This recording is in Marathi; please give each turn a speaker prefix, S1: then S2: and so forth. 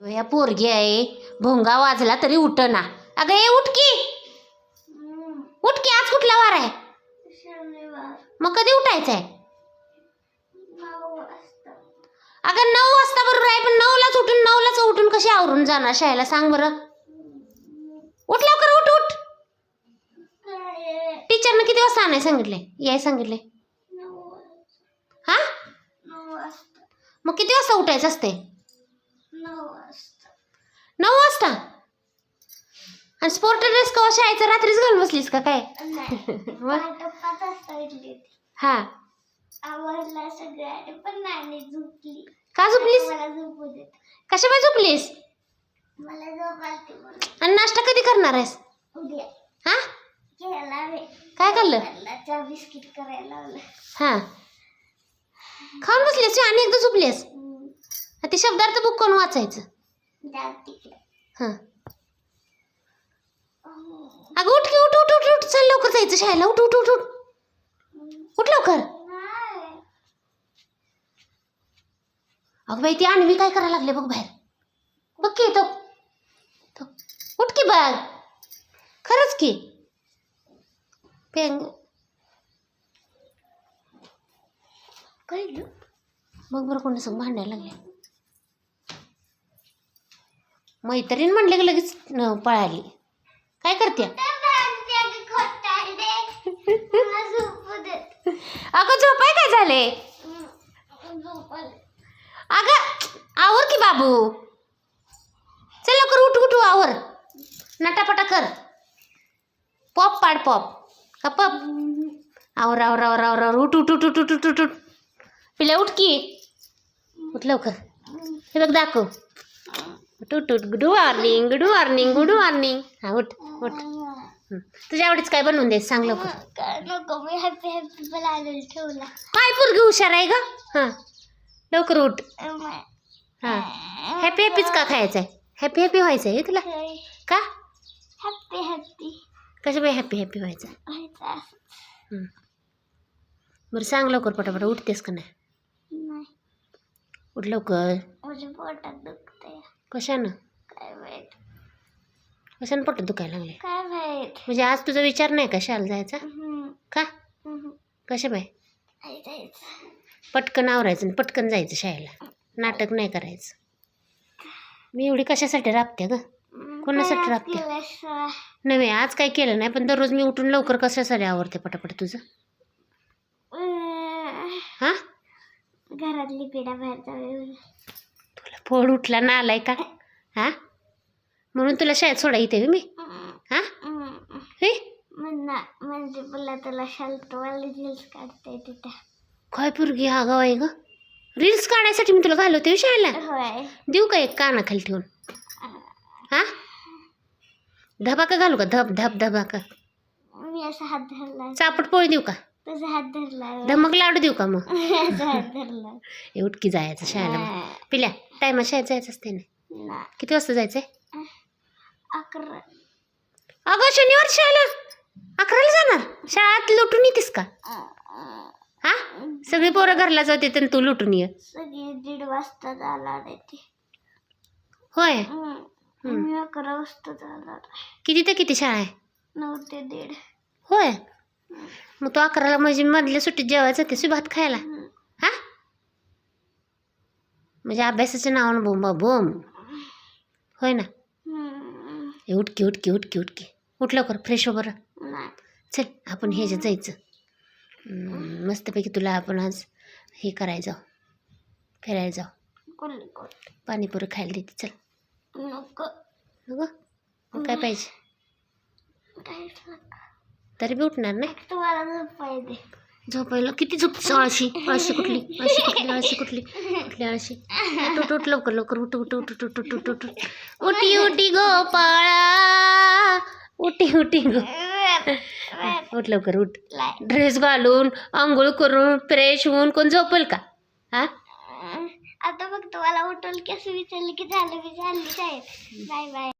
S1: या पोरगी आहे भोंगा वाजला तरी उठ ना अगं ए उठकी उठकी आज कुठला वार आहे? मग कधी उठायचं आहे अगं नऊ वाजता बरोबर आहे पण नऊलाच उठून नऊलाच उठून कशी आवरून जाणार शाळेला? सांग बरं. उठ लवकर उठ उठ. टीचरनं किती वाजता आणाय सांगितले याय सांगितले हा? मग किती वाजता उठायचं असते नऊ वाजता? आणि स्पोर्ट ड्रेस कवा शाळेचा रात्रीच घालून बसलीस का काय? हा.
S2: आवडला पण नाही झोपली.
S1: का झोपलीस?
S2: मला झोपू देत.
S1: कशा पाय झोपलीस?
S2: मला झोप
S1: आणि नाश्ता कधी करणार आहेस?
S2: उद्या.
S1: हा? काय खाल्लं?
S2: चहा बिस्किट करायला लावलं.
S1: हा. खाऊन बसलीस आणि एकदा झोपलीस. ते शब्दार्थ बुक करून वाचायचं. हा. अगं उठ की उठ उठ उठ उठ. चल लवकर जायचं शाळेला. उठ उठ उठ उठ. उठ लवकर. अगं बाई ती आणवी काय करायला लागले बघ बाहेर. बघ की तो. तो. उठ की बघ खरंच की. पेंग
S2: काय ग?
S1: बघ बरं कोणी संग भांडायला लागले. मैत्रीण म्हणले की लगेच पळाली. काय करते अगं झोपाय काय झाले. अगं आवर की बाबू. चल लवकर उठ उठ आवर. नटापटा कर. पॉप पाड पॉप. का पॉप? आवर आवर आवर आवर आवर. उठ उठ उठ उठ उठ उठ उठ. उठ पिल्या उठ की. उठ लवकर. हे बघ दाखव. उठ good morning good morning good morning हा उठ उठ. हं. तुझ्या आवडीच काय बनवून दे सांग लवकर.
S2: काय नको मी हॅपी हॅपी बनायला ठेवला.
S1: काय पोरगी हुशार आहे का हां. लवकर उठ. हां. हॅपी हॅपीच का खायचं आहे हॅपी हॅपी व्हायचं आहे तुला का?
S2: हॅपी हॅपी
S1: कसं बाई हॅपी हॅपी व्हायचं हं. बरं सांग लवकर पटापट. उठतेस का नाही?
S2: नाही.
S1: उठ लवकर.
S2: माझ्या पोटात दुखतंय.
S1: कशानं?
S2: काय माहीत.
S1: कशानं पोटात दुखायला लागले?
S2: काय माहीत.
S1: म्हणजे आज तुझा विचार नाही का शाळेला जायचा?
S2: हम्म,
S1: का?
S2: हम्म.
S1: कशा
S2: जायचं.
S1: पटकन आवरायचं आणि पटकन जायचं शाळेला. नाटक नाही करायचं. मी एवढी कशासाठी राबते ग?
S2: हम्म,
S1: कोणासाठी
S2: काय
S1: राबते?
S2: केल्याशिवाय
S1: नव्हे आज काय केलं नाही पण दररोज मी उठून लवकर कशासाठी आवरते पटापट तुझं?
S2: अं,
S1: हां?
S2: घरातली पिढा बाहेर
S1: फोड उठला ना आलाय का? हा? म्हणून तुला शाळेत सोडा येते मी? हा? हे
S2: म्हणा म्हणजे तुला तुला शालतवाले रील्स काढता येते त्या
S1: काय पुरगी हा गाव आहे ग? रील्स काढायसाठी मी तुला घालवते हो शाळेला?
S2: होय.
S1: देऊ का एक कानाखाली ठेवून? हा? धबाका घालू का? धब धब धबाका?
S2: मी असा हात धरला
S1: चापट पोळी देऊ का?
S2: तुझा हात धरला
S1: धमक लाडू देऊ का मग?
S2: हात धरला
S1: हे उठकी जायचं शाळेला मग. पिल्या टायमा शाळेत जायचं असते ना?
S2: ना
S1: किती वाजता जायचंय?
S2: अकरा.
S1: अगं शनिवार शाळेला अकराला जाणार. शाळेत लुटून येतेस का? हा? सगळी पोरं घरला जाते आणि तू लुटून ये.
S2: सगळी दीड वाजता जाणार आहे ती.
S1: होय?
S2: हम्म. मी अकरा वाजता जाणार
S1: किती ते किती शाळा आहे?
S2: नऊ ते दीड.
S1: होय? मग तू अकराला म्हणजे मधल्या सुट्टीत जेवायचं ते भात खायला. हा? म्हणजे अभ्यासाच्या नावानं बोंब बोंब. होय ना. हे उठकी उठकी उठकी उठकी. उठ लवकर फ्रेश हो बरं. चल आपण ह्याच्यात जायचं. मस्तपैकी तुला आपण आज हे करायला जाऊ. फिरायला जाऊ. पाणीपुरी खायला देते. चल.
S2: नको.
S1: काय पाहिजे? तरी बी उठणार नाही.
S2: तुम्हाला झोपाय दे.
S1: झोपायला किती झोपते आळशी आळशी कुठली? आळशी कुठली आळशी कुठली? कुठली आळशी? उठ उठ लवकर लवकर उठ उठ उठ उठ उठ उठ उठ उठ. उठी उठी गोपाळा उठी उठी गो. उठ लवकर उठ. ड्रेस घालून आंघोळ करून फ्रेश होऊन कोण झोपल का? हा?
S2: आता फक्त मला उठवलं की असं विचारलं की झालं बाय बाय.